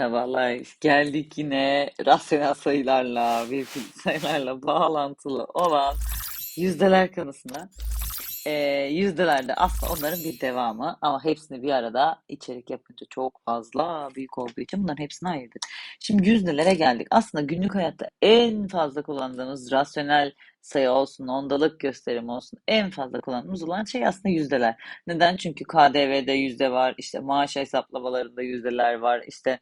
Merhabalar. Geldik yine rasyonel sayılarla, virgül sayılarla bağlantılı olan yüzdeler konusuna. Ee, yüzdelerde aslında onların bir devamı ama hepsini bir arada içerik yapınca çok fazla büyük olduğu için bunların hepsini ayırdık. Şimdi yüzdelere geldik. Aslında günlük hayatta en fazla kullandığımız rasyonel sayı olsun, ondalık gösterim olsun en fazla kullandığımız olan şey aslında yüzdeler. Neden? Çünkü KDV'de yüzde var, işte maaş hesaplamalarında yüzdeler var, işte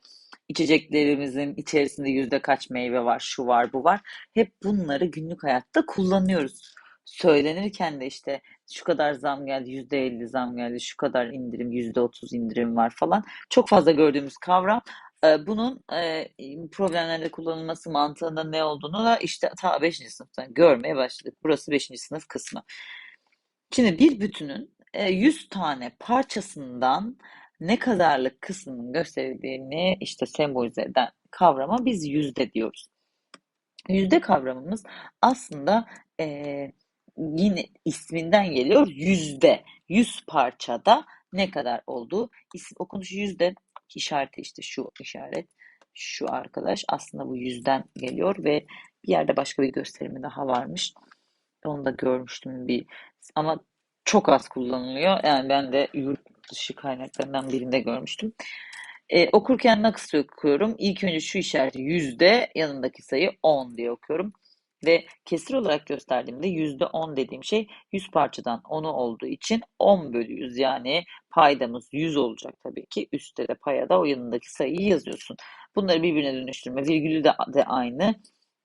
içeceklerimizin içerisinde yüzde kaç meyve var, şu var, bu var. Hep bunları günlük hayatta kullanıyoruz. Söylenirken de işte şu kadar zam geldi, yüzde elli zam geldi, şu kadar indirim, yüzde otuz indirim var falan. Çok fazla gördüğümüz kavram. Bunun problemlerde kullanılması mantığında ne olduğunu da işte ta 5. sınıftan görmeye başladık. Burası 5. sınıf kısmı. Şimdi bir bütünün 100 e, tane parçasından ne kadarlık kısmının gösterildiğini işte sembolize eden kavrama biz yüzde diyoruz. Yüzde kavramımız aslında e, yine isminden geliyor yüzde. Yüz parçada ne kadar olduğu. İsim, okunuşu yüzde işareti işte şu işaret. Şu arkadaş aslında bu yüzden geliyor ve bir yerde başka bir gösterimi daha varmış. Onu da görmüştüm bir ama çok az kullanılıyor. Yani ben de yurt dışı kaynaklarından birinde görmüştüm. Ee, okurken nasıl okuyorum? İlk önce şu işareti yüzde yanındaki sayı 10 diye okuyorum. Ve kesir olarak gösterdiğimde yüzde on dediğim şey 100 parçadan 10'u olduğu için 10 bölü 100 yani paydamız 100 olacak tabii ki. Üstte de payada o yanındaki sayıyı yazıyorsun. Bunları birbirine dönüştürme. Virgülü de, de aynı.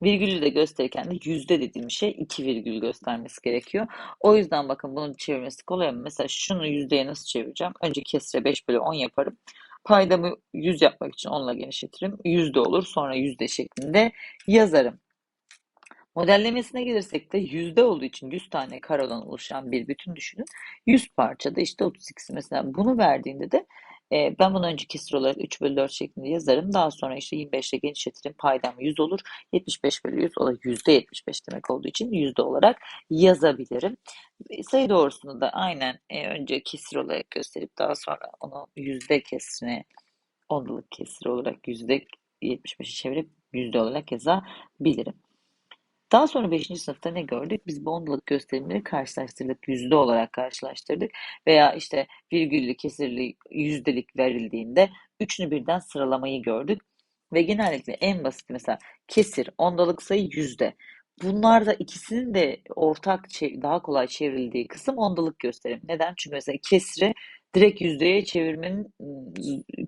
Virgülü de gösterirken de yüzde dediğim şey iki virgül göstermesi gerekiyor. O yüzden bakın bunun çevirmesi kolay ama mesela şunu yüzdeye nasıl çevireceğim? Önce kesire 5 bölü 10 yaparım. Paydamı 100 yapmak için 10'la genişletirim. Yüzde olur sonra yüzde şeklinde yazarım. Modellemesine gelirsek de yüzde olduğu için 100 tane karodan oluşan bir bütün düşünün. 100 parçada işte 32 mesela bunu verdiğinde de e, ben bunu önce kesir olarak 3 bölü 4 şeklinde yazarım. Daha sonra işte 25 ile genişletirim. Paydam 100 olur. 75 bölü 100 o da yüzde 75 demek olduğu için yüzde olarak yazabilirim. E, sayı doğrusunu da aynen e, önce kesir olarak gösterip daha sonra onu yüzde kesrine ondalık kesir olarak yüzde 75'i çevirip yüzde olarak yazabilirim. Daha sonra 5. sınıfta ne gördük? Biz bu ondalık gösterimleri karşılaştırdık. Yüzde olarak karşılaştırdık. Veya işte virgüllü, kesirli, yüzdelik verildiğinde üçünü birden sıralamayı gördük. Ve genellikle en basit mesela kesir, ondalık sayı yüzde. Bunlar da ikisinin de ortak daha kolay çevrildiği kısım ondalık gösterim. Neden? Çünkü mesela kesri direkt yüzdeye çevirmenin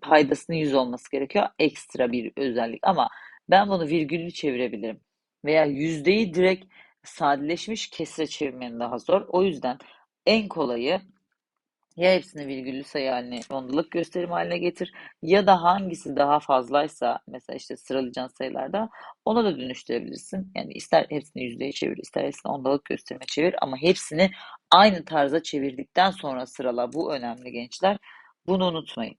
paydasının yüz olması gerekiyor. Ekstra bir özellik ama ben bunu virgüllü çevirebilirim veya yüzdeyi direkt sadeleşmiş kesre çevirmenin daha zor. O yüzden en kolayı ya hepsini virgüllü sayı haline, ondalık gösterim haline getir ya da hangisi daha fazlaysa mesela işte sıralayacağın sayılarda ona da dönüştürebilirsin. Yani ister hepsini yüzdeye çevir, ister hepsini ondalık gösterime çevir ama hepsini aynı tarza çevirdikten sonra sırala. Bu önemli gençler. Bunu unutmayın.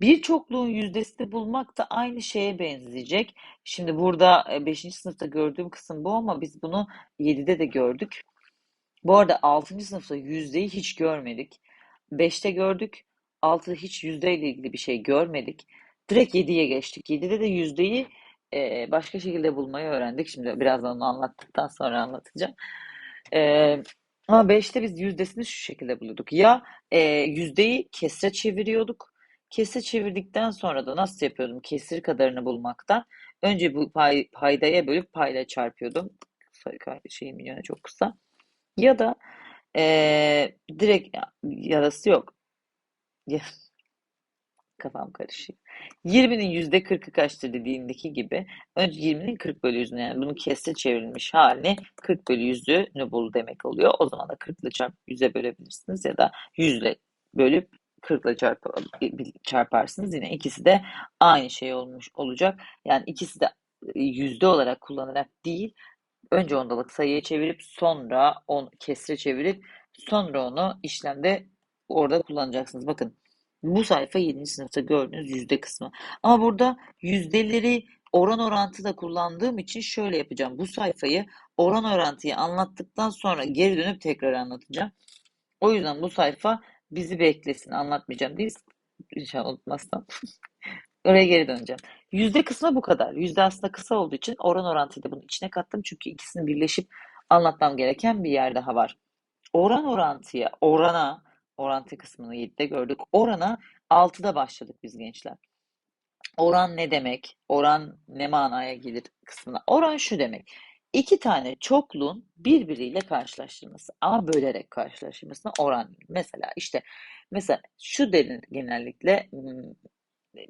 Bir çokluğun yüzdesini bulmak da aynı şeye benzeyecek. Şimdi burada 5. E, sınıfta gördüğüm kısım bu ama biz bunu 7'de de gördük. Bu arada 6. sınıfta yüzdeyi hiç görmedik. 5'te gördük. 6'da hiç yüzdeyle ilgili bir şey görmedik. Direkt 7'ye geçtik. 7'de de yüzdeyi e, başka şekilde bulmayı öğrendik. Şimdi birazdan onu anlattıktan sonra anlatacağım. E, ama 5'te biz yüzdesini şu şekilde buluyorduk. Ya e, yüzdeyi kesre çeviriyorduk Kesir çevirdikten sonra da nasıl yapıyordum kesir kadarını bulmaktan? Önce bu pay, paydaya bölüp payla çarpıyordum. Şey milyona çok kısa. Ya da ee, direkt yarası yok. Kafam karışıyor. 20'nin yüzde 40'ı kaçtır dediğindeki gibi önce 20'nin 40 bölü 100'ünü yani bunu kesre çevrilmiş halini 40 bölü 100'ünü bul demek oluyor. O zaman da 40 ile çarp 100'e bölebilirsiniz ya da 100 ile bölüp 40 ile çarp, çarparsınız. Yine ikisi de aynı şey olmuş olacak. Yani ikisi de e, yüzde olarak kullanarak değil, önce ondalık sayıya çevirip sonra on kesre çevirip sonra onu işlemde orada kullanacaksınız. Bakın bu sayfa 7. sınıfta gördüğünüz yüzde kısmı. Ama burada yüzdeleri oran orantıda kullandığım için şöyle yapacağım. Bu sayfayı oran orantıyı anlattıktan sonra geri dönüp tekrar anlatacağım. O yüzden bu sayfa bizi beklesin. Anlatmayacağım değil. İnşallah unutmazsam. oraya geri döneceğim. Yüzde kısmı bu kadar. Yüzde aslında kısa olduğu için oran orantıyı da bunun içine kattım. Çünkü ikisini birleşip anlatmam gereken bir yer daha var. Oran orantıya, orana, orantı kısmını 7'de gördük. Orana 6'da başladık biz gençler. Oran ne demek? Oran ne manaya gelir kısmına. Oran şu demek. İki tane çokluğun birbiriyle karşılaştırması ama bölerek karşılaştırmasına oran. Mesela işte mesela şu denir genellikle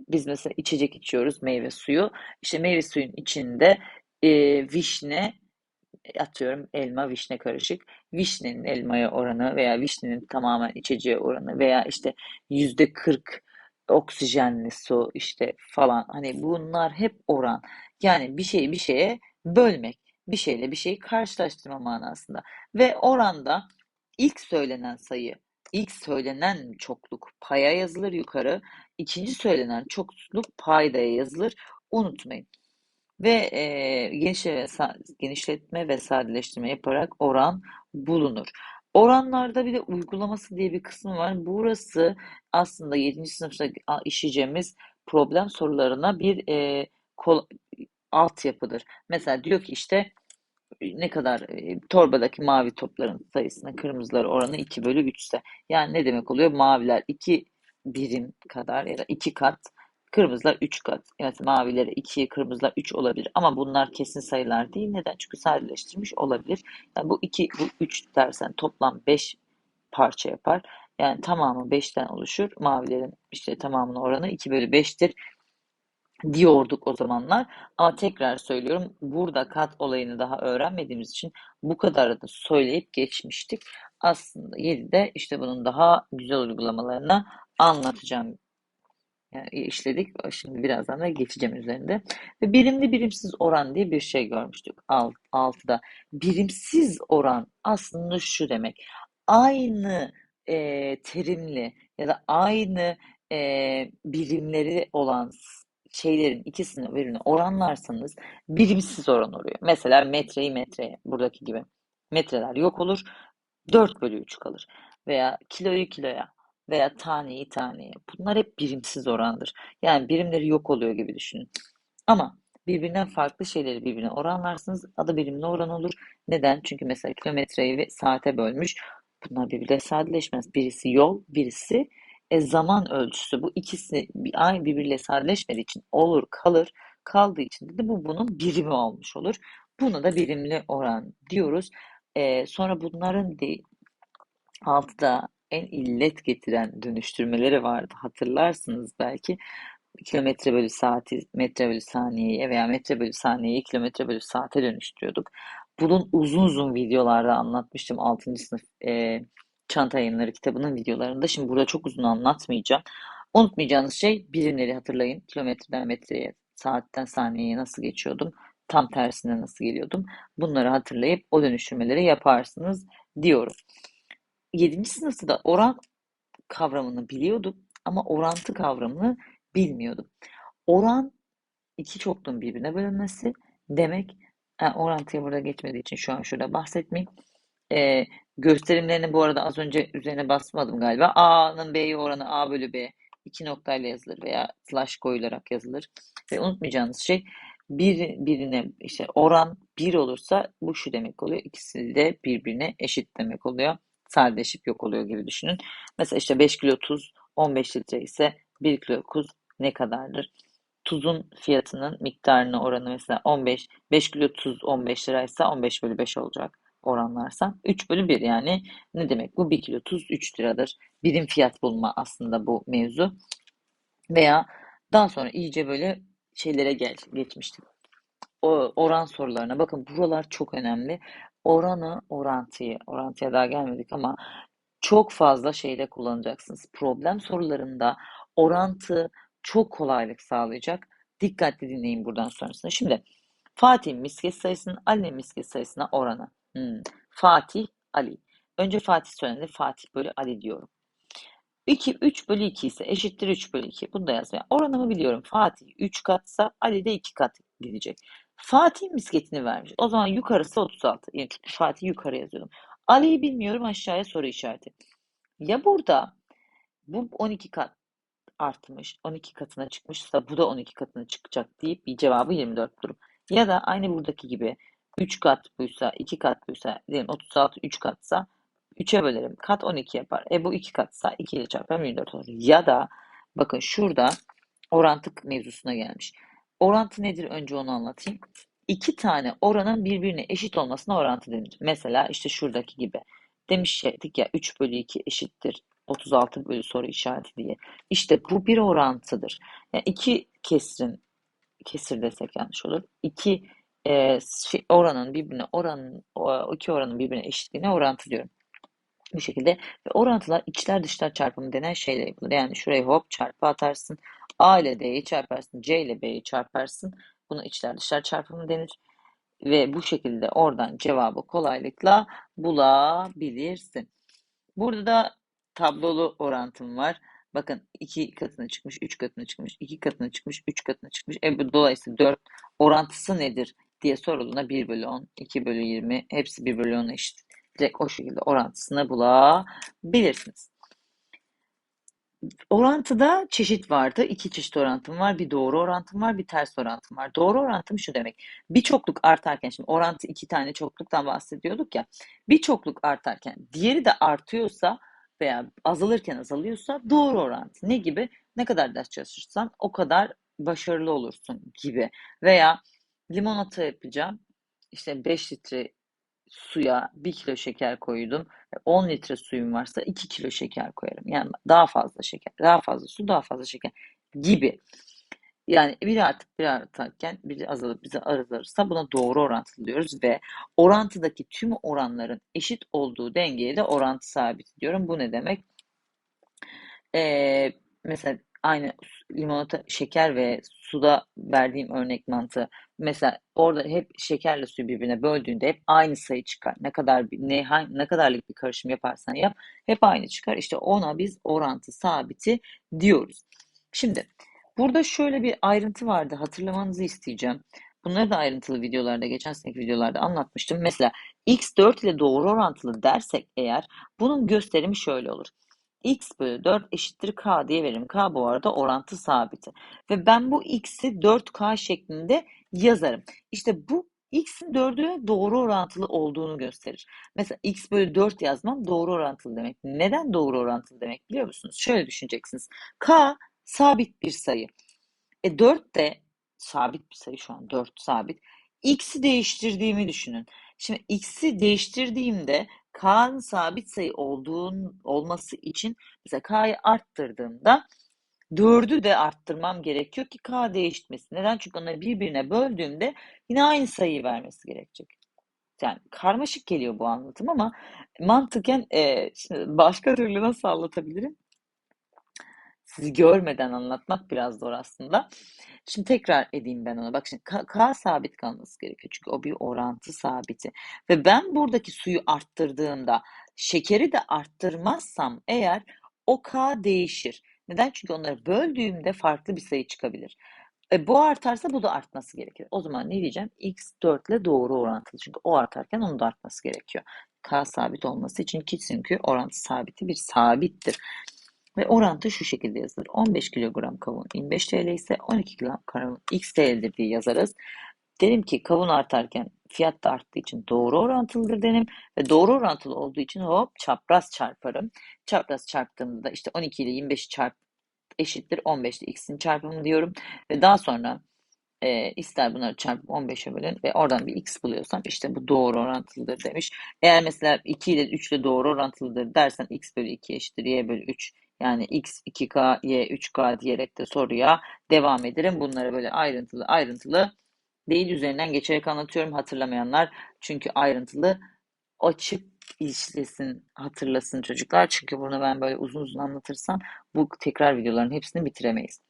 biz mesela içecek içiyoruz meyve suyu. İşte meyve suyun içinde e, vişne atıyorum elma vişne karışık. Vişnenin elmaya oranı veya vişnenin tamamen içeceğe oranı veya işte yüzde 40 oksijenli su işte falan hani bunlar hep oran. Yani bir şeyi bir şeye bölmek, bir şeyle bir şeyi karşılaştırma manasında. Ve oranda ilk söylenen sayı, ilk söylenen çokluk paya yazılır yukarı, ikinci söylenen çokluk paydaya yazılır. Unutmayın. Ve e, genişle, genişletme ve sadeleştirme yaparak oran bulunur. Oranlarda bir de uygulaması diye bir kısım var. Burası aslında 7. sınıfta işleyeceğimiz problem sorularına bir e, kol, altyapıdır. Mesela diyor ki işte ne kadar torbadaki mavi topların sayısına kırmızılar oranı 2 bölü 3 ise yani ne demek oluyor? Maviler 2 birim kadar ya da 2 kat Kırmızılar 3 kat. Evet mavileri 2, kırmızılar 3 olabilir. Ama bunlar kesin sayılar değil. Neden? Çünkü sadeleştirmiş olabilir. Yani bu 2, bu 3 dersen toplam 5 parça yapar. Yani tamamı 5'ten oluşur. Mavilerin işte tamamının oranı 2 bölü 5'tir diyorduk o zamanlar. Ama tekrar söylüyorum burada kat olayını daha öğrenmediğimiz için bu kadarı da söyleyip geçmiştik. Aslında 7'de işte bunun daha güzel uygulamalarını anlatacağım yani işledik. Şimdi birazdan da geçeceğim üzerinde. Ve birimli birimsiz oran diye bir şey görmüştük alt, altıda. Birimsiz oran aslında şu demek. Aynı e, terimli ya da aynı e, birimleri olan şeylerin ikisini birbirine oranlarsanız birimsiz oran oluyor. Mesela metreyi metreye buradaki gibi. Metreler yok olur. 4 bölü 3 kalır. Veya kiloyu kiloya veya taneyi taneye. Bunlar hep birimsiz orandır. Yani birimleri yok oluyor gibi düşünün. Ama birbirinden farklı şeyleri birbirine oranlarsınız. Adı birimli oran olur. Neden? Çünkü mesela kilometreyi ve saate bölmüş. Bunlar birbirine sadeleşmez. Birisi yol, birisi e, zaman ölçüsü. Bu ikisi bir, aynı birbiriyle sadeleşmediği için olur, kalır. Kaldığı için de bu bunun birimi olmuş olur. Bunu da birimli oran diyoruz. E, sonra bunların de, altıda en illet getiren dönüştürmeleri vardı. Hatırlarsınız belki kilometre bölü saati metre bölü saniyeye veya metre bölü saniyeyi kilometre bölü saate dönüştürüyorduk. Bunun uzun uzun videolarda anlatmıştım 6. sınıf e, çanta yayınları kitabının videolarında. Şimdi burada çok uzun anlatmayacağım. Unutmayacağınız şey birimleri hatırlayın. Kilometreden metreye, saatten saniyeye nasıl geçiyordum? Tam tersine nasıl geliyordum? Bunları hatırlayıp o dönüştürmeleri yaparsınız diyorum. 7. sınıfta da oran kavramını biliyordum ama orantı kavramını bilmiyordum. Oran iki çokluğun birbirine bölünmesi demek yani orantıya burada geçmediği için şu an şurada bahsetmeyeyim. Ee, gösterimlerini bu arada az önce üzerine basmadım galiba. A'nın B'ye oranı A bölü B iki noktayla yazılır veya slash koyularak yazılır. Ve unutmayacağınız şey bir birine işte oran bir olursa bu şu demek oluyor. İkisi de birbirine eşit demek oluyor sadeleşip yok oluyor gibi düşünün. Mesela işte 5 kilo tuz 15 litre ise 1 kilo tuz ne kadardır? Tuzun fiyatının miktarına oranı mesela 15, 5 kilo tuz 15 liraysa 15 bölü 5 olacak oranlarsa. 3 bölü 1 yani ne demek bu? 1 kilo tuz 3 liradır. Birim fiyat bulma aslında bu mevzu. Veya daha sonra iyice böyle şeylere gel, geçmiştik. O, oran sorularına bakın buralar çok önemli oranı, orantıyı, orantıya daha gelmedik ama çok fazla şeyde kullanacaksınız. Problem sorularında orantı çok kolaylık sağlayacak. Dikkatli dinleyin buradan sonrasında. Şimdi Fatih'in misket sayısının Ali'nin misket sayısına oranı. Hmm. Fatih, Ali. Önce Fatih söylendi. Fatih bölü Ali diyorum. 2, 3 bölü 2 ise eşittir 3 bölü 2. Bunu da yazmaya. Oranımı biliyorum. Fatih 3 katsa Ali de 2 kat gidecek. Fatih misketini vermiş. O zaman yukarısı 36. Yani Fatih yukarı yazıyordum. Ali'yi bilmiyorum aşağıya soru işareti. Ya burada bu 12 kat artmış, 12 katına çıkmışsa bu da 12 katına çıkacak deyip bir cevabı 24 bulurum. Ya da aynı buradaki gibi 3 kat buysa, 2 kat buysa, diyelim 36 3 katsa 3'e bölerim. Kat 12 yapar. E bu 2 katsa 2 ile çarparım 24 olur. Ya da bakın şurada orantı mevzusuna gelmiş. Orantı nedir? Önce onu anlatayım. İki tane oranın birbirine eşit olmasına orantı denir. Mesela işte şuradaki gibi. Demiştik ya 3 bölü 2 eşittir 36 bölü soru işareti diye. İşte bu bir orantıdır. Yani iki kesrin, kesir desek yanlış olur. İki e, oranın birbirine oranın o iki oranın birbirine eşitliğine orantı diyorum. Bu şekilde ve orantılar içler dışlar çarpımı denen şeyle yapılır. Yani şurayı hop çarpı atarsın. A ile D'yi çarparsın. C ile B'yi çarparsın. Buna içler dışlar çarpımı denir. Ve bu şekilde oradan cevabı kolaylıkla bulabilirsin. Burada da tablolu orantım var. Bakın 2 katına çıkmış, 3 katına çıkmış, 2 katına çıkmış, 3 katına çıkmış. E bu dolayısıyla 4 orantısı nedir diye sorulduğunda 1 bölü 10, 2 bölü 20 hepsi 1 bölü 10'a eşit. Direkt o şekilde orantısını bulabilirsiniz. Orantıda çeşit vardı. İki çeşit orantım var. Bir doğru orantım var, bir ters orantım var. Doğru orantım şu demek. Bir çokluk artarken, şimdi orantı iki tane çokluktan bahsediyorduk ya. Bir çokluk artarken diğeri de artıyorsa veya azalırken azalıyorsa doğru orantı. Ne gibi? Ne kadar ders çalışırsan o kadar başarılı olursun gibi. Veya limonata yapacağım. İşte 5 litre suya 1 kilo şeker koydum. 10 litre suyum varsa 2 kilo şeker koyarım. Yani daha fazla şeker, daha fazla su, daha fazla şeker gibi. Yani biri artık biri artarken biri azalıp bize azalırsa buna doğru orantılı diyoruz ve orantıdaki tüm oranların eşit olduğu dengeye de orantı sabit diyorum. Bu ne demek? Ee, mesela aynı limonata, şeker ve suda verdiğim örnek mantığı. Mesela orada hep şekerle suyu birbirine böldüğünde hep aynı sayı çıkar. Ne kadar ne ne kadarlık bir karışım yaparsan yap hep aynı çıkar. İşte ona biz orantı sabiti diyoruz. Şimdi burada şöyle bir ayrıntı vardı. Hatırlamanızı isteyeceğim. Bunları da ayrıntılı videolarda, geçen seneki videolarda anlatmıştım. Mesela x4 ile doğru orantılı dersek eğer bunun gösterimi şöyle olur x bölü 4 eşittir k diye veririm. K bu arada orantı sabiti. Ve ben bu x'i 4k şeklinde yazarım. İşte bu x'in 4'üne doğru orantılı olduğunu gösterir. Mesela x bölü 4 yazmam doğru orantılı demek. Neden doğru orantılı demek biliyor musunuz? Şöyle düşüneceksiniz. k sabit bir sayı. E 4 de sabit bir sayı şu an 4 sabit. x'i değiştirdiğimi düşünün. Şimdi x'i değiştirdiğimde k'nın sabit sayı olduğun olması için mesela k'yı arttırdığımda 4'ü de arttırmam gerekiyor ki k değişmesin. Neden? Çünkü onları birbirine böldüğümde yine aynı sayıyı vermesi gerekecek. Yani karmaşık geliyor bu anlatım ama mantıken e, şimdi başka türlü nasıl anlatabilirim? Sizi görmeden anlatmak biraz zor aslında. Şimdi tekrar edeyim ben ona. Bak şimdi K, K sabit kalması gerekiyor. Çünkü o bir orantı sabiti. Ve ben buradaki suyu arttırdığımda şekeri de arttırmazsam eğer o K değişir. Neden? Çünkü onları böldüğümde farklı bir sayı çıkabilir. E, bu artarsa bu da artması gerekir. O zaman ne diyeceğim? X 4 ile doğru orantılı. Çünkü o artarken onun da artması gerekiyor. K sabit olması için ki çünkü orantı sabiti bir sabittir. Ve orantı şu şekilde yazılır. 15 kilogram kavun 25 TL ise 12 kilogram kavun x TL'dir diye yazarız. Derim ki kavun artarken fiyat da arttığı için doğru orantılıdır derim. Ve doğru orantılı olduğu için hop çapraz çarparım. Çapraz çarptığımda da işte 12 ile 25 çarp eşittir 15 ile x'in çarpımı diyorum. Ve daha sonra e, ister bunları çarpıp 15'e bölün ve oradan bir x buluyorsam işte bu doğru orantılıdır demiş. Eğer mesela 2 ile 3 ile doğru orantılıdır dersen x bölü 2 eşittir y bölü 3 yani x 2k, y 3k diyerek de soruya devam ederim. Bunları böyle ayrıntılı ayrıntılı değil üzerinden geçerek anlatıyorum hatırlamayanlar. Çünkü ayrıntılı açıp işlesin, hatırlasın çocuklar. Çünkü bunu ben böyle uzun uzun anlatırsam bu tekrar videoların hepsini bitiremeyiz.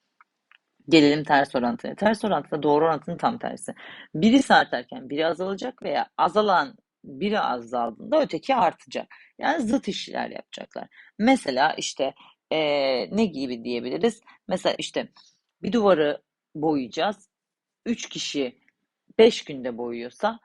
Gelelim ters orantıya. Ters orantıda doğru orantının tam tersi. Biri artarken biri azalacak veya azalan biri azaldığında öteki artacak. Yani zıt işler yapacaklar. Mesela işte e, ne gibi diyebiliriz? Mesela işte bir duvarı boyayacağız. 3 kişi 5 günde boyuyorsa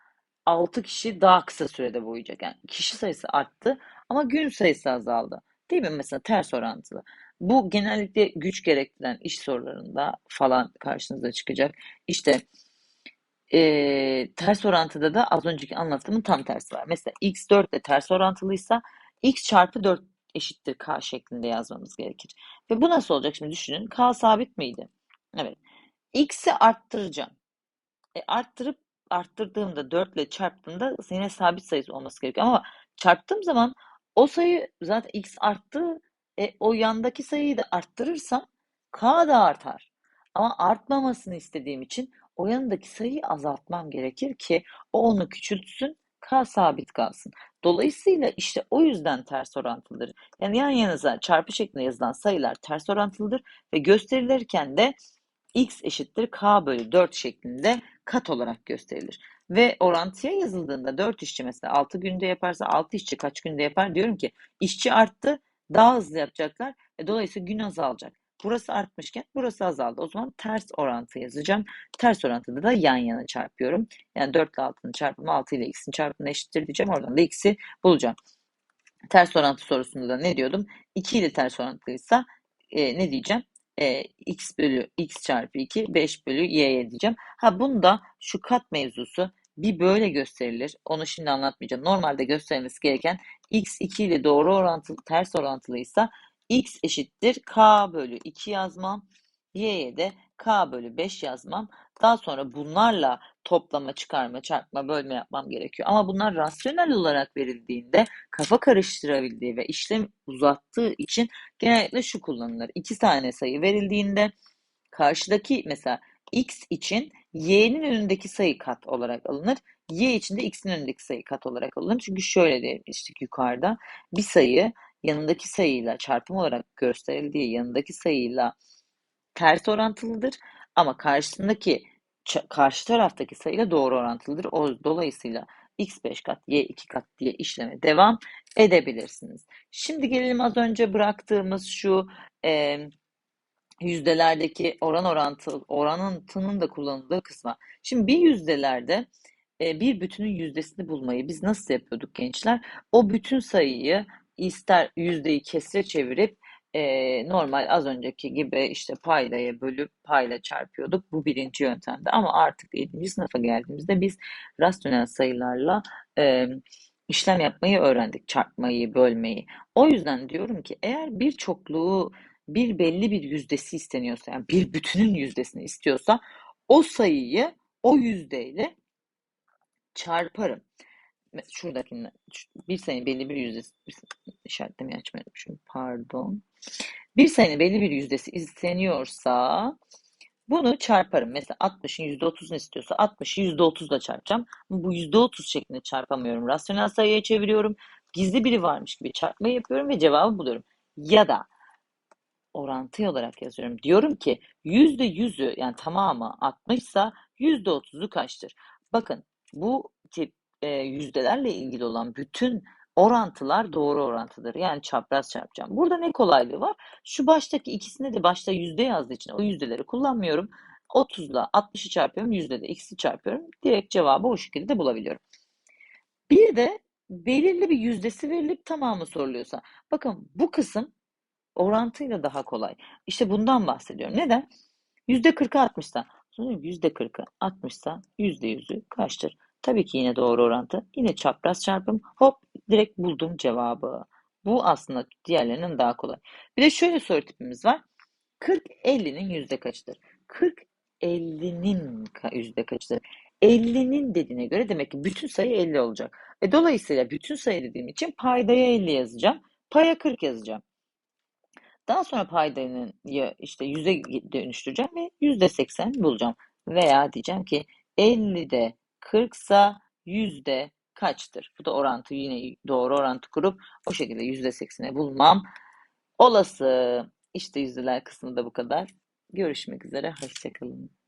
6 kişi daha kısa sürede boyayacak. Yani kişi sayısı arttı ama gün sayısı azaldı. Değil mi? Mesela ters orantılı. Bu genellikle güç gerektiren iş sorularında falan karşınıza çıkacak. İşte e, ters orantıda da az önceki anlattığımın tam tersi var. Mesela x 4 ile ters orantılıysa x çarpı 4 eşittir k şeklinde yazmamız gerekir. Ve bu nasıl olacak şimdi düşünün. k sabit miydi? Evet. x'i arttıracağım. E, arttırıp arttırdığımda 4 ile çarptığımda yine sabit sayısı olması gerekiyor. Ama çarptığım zaman o sayı zaten x arttı. E, o yandaki sayıyı da arttırırsam k da artar. Ama artmamasını istediğim için o yanındaki sayıyı azaltmam gerekir ki o onu küçültsün, k sabit kalsın. Dolayısıyla işte o yüzden ters orantılıdır. Yani yan yanıza çarpı şeklinde yazılan sayılar ters orantılıdır ve gösterilirken de x eşittir k bölü 4 şeklinde kat olarak gösterilir. Ve orantıya yazıldığında 4 işçi mesela 6 günde yaparsa 6 işçi kaç günde yapar? Diyorum ki işçi arttı daha hızlı yapacaklar. E, dolayısıyla gün azalacak. Burası artmışken burası azaldı. O zaman ters orantı yazacağım. Ters orantıda da yan yana çarpıyorum. Yani 4 ile 6'nın çarpımı 6 ile x'in çarpımı eşittir diyeceğim. Oradan da x'i bulacağım. Ters orantı sorusunda da ne diyordum? 2 ile ters orantılıysa e, ne diyeceğim? E, x bölü x çarpı 2 5 bölü y'ye diyeceğim. Ha bunda şu kat mevzusu bir böyle gösterilir. Onu şimdi anlatmayacağım. Normalde gösterilmesi gereken x 2 ile doğru orantılı ters orantılıysa x eşittir k bölü 2 yazmam. y'ye de k bölü 5 yazmam. Daha sonra bunlarla toplama, çıkarma, çarpma, bölme yapmam gerekiyor. Ama bunlar rasyonel olarak verildiğinde kafa karıştırabildiği ve işlem uzattığı için genellikle şu kullanılır. İki tane sayı verildiğinde karşıdaki mesela x için y'nin önündeki sayı kat olarak alınır. y için de x'in önündeki sayı kat olarak alınır. Çünkü şöyle demiştik yukarıda bir sayı yanındaki sayıyla çarpım olarak gösterildiği yanındaki sayıyla ters orantılıdır. Ama karşısındaki karşı taraftaki sayıyla doğru orantılıdır. O, dolayısıyla x5 kat, y2 kat diye işleme devam edebilirsiniz. Şimdi gelelim az önce bıraktığımız şu e, yüzdelerdeki oran orantı, orantının da kullanıldığı kısma. Şimdi bir yüzdelerde e, bir bütünün yüzdesini bulmayı biz nasıl yapıyorduk gençler? O bütün sayıyı ister yüzdeyi kesre çevirip e, normal az önceki gibi işte paydaya bölüp payla çarpıyorduk. Bu birinci yöntemde ama artık 7. sınıfa geldiğimizde biz rasyonel sayılarla e, işlem yapmayı öğrendik. Çarpmayı, bölmeyi. O yüzden diyorum ki eğer bir çokluğu bir belli bir yüzdesi isteniyorsa yani bir bütünün yüzdesini istiyorsa o sayıyı o yüzdeyle çarparım. Şuradaki bir sayının belli bir yüzdesi işaretlemeyi açmayı unutmuşum. Pardon. Bir sayının belli bir yüzdesi isteniyorsa bunu çarparım. Mesela 60'ın %30'unu istiyorsa 60'ı %30 ile çarpacağım. Bu %30 şeklinde çarpamıyorum. Rasyonel sayıya çeviriyorum. Gizli biri varmış gibi çarpmayı yapıyorum ve cevabı buluyorum. Ya da orantı olarak yazıyorum. Diyorum ki %100'ü yani tamamı 60 ise %30'u kaçtır? Bakın bu tip e, yüzdelerle ilgili olan bütün orantılar doğru orantıdır. Yani çapraz çarpacağım. Burada ne kolaylığı var? Şu baştaki ikisinde de başta yüzde yazdığı için o yüzdeleri kullanmıyorum. 30 ile 60'ı çarpıyorum. Yüzde de x'i çarpıyorum. Direkt cevabı o şekilde bulabiliyorum. Bir de belirli bir yüzdesi verilip tamamı soruluyorsa. Bakın bu kısım orantıyla daha kolay. İşte bundan bahsediyorum. Neden? Yüzde 40'a 60'sa. Yüzde 40'ı 60'sa yüzde yüzü kaçtır? Tabii ki yine doğru orantı. Yine çapraz çarpım. Hop direkt buldum cevabı. Bu aslında diğerlerinden daha kolay. Bir de şöyle soru tipimiz var. 40 50'nin yüzde kaçıdır? 40 50'nin yüzde kaçıdır? 50'nin dediğine göre demek ki bütün sayı 50 olacak. E, dolayısıyla bütün sayı dediğim için paydaya 50 yazacağım. Paya 40 yazacağım. Daha sonra paydanın ya işte yüze dönüştüreceğim ve yüzde 80 bulacağım. Veya diyeceğim ki 50'de 40 sa yüzde kaçtır? Bu da orantı yine doğru orantı kurup o şekilde yüzde 80'e bulmam olası. İşte yüzdeler kısmı da bu kadar. Görüşmek üzere. Hoşçakalın.